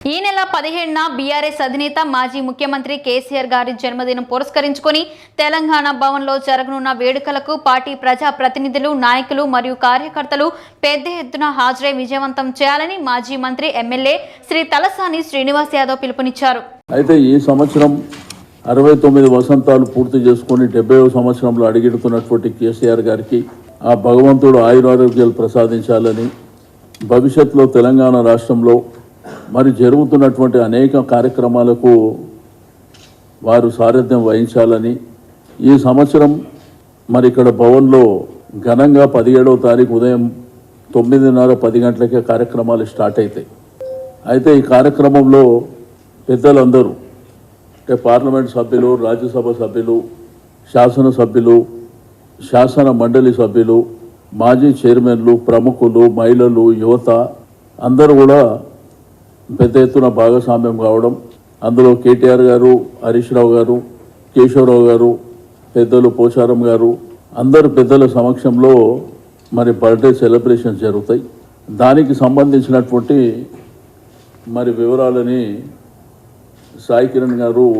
ఈ నెల పదిహేడున బీఆర్ఎస్ అధినేత మాజీ ముఖ్యమంత్రి కేసీఆర్ గారి జన్మదినం పురస్కరించుకొని తెలంగాణ భవన్లో జరగనున్న వేడుకలకు పార్టీ ప్రజా ప్రతినిధులు నాయకులు మరియు కార్యకర్తలు పెద్ద ఎత్తున హాజరై విజయవంతం చేయాలని మాజీ మంత్రి ఎమ్మెల్యే శ్రీ తలసాని శ్రీనివాస్ యాదవ్ పిలుపునిచ్చారు. అయితే ఈ సంవత్సరం అరవై తొమ్మిది వసంతాలు పూర్తి చేసుకొని డెబ్బై సంవత్సరంలో అడిగెడుతున్నటువంటి కేసీఆర్ గారికి ఆ భగవంతుడు ఆయురారోగ్యాలు ప్రసాదించాలని భవిష్యత్తులో తెలంగాణ రాష్ట్రంలో మరి జరుగుతున్నటువంటి అనేక కార్యక్రమాలకు వారు సారథ్యం వహించాలని ఈ సంవత్సరం మరి ఇక్కడ భవన్లో ఘనంగా పదిహేడవ తారీఖు ఉదయం తొమ్మిదిన్నర పది గంటలకే కార్యక్రమాలు స్టార్ట్ అవుతాయి అయితే ఈ కార్యక్రమంలో పెద్దలందరూ అంటే పార్లమెంట్ సభ్యులు రాజ్యసభ సభ్యులు శాసనసభ్యులు శాసన మండలి సభ్యులు మాజీ చైర్మన్లు ప్రముఖులు మహిళలు యువత అందరూ కూడా పెద్ద ఎత్తున భాగస్వామ్యం కావడం అందులో కేటీఆర్ గారు హరీష్ రావు గారు కేశవరావు గారు పెద్దలు పోచారం గారు అందరు పెద్దల సమక్షంలో మరి బర్త్డే సెలబ్రేషన్స్ జరుగుతాయి. దానికి సంబంధించినటువంటి మరి వివరాలని సాయి కిరణ్ గారు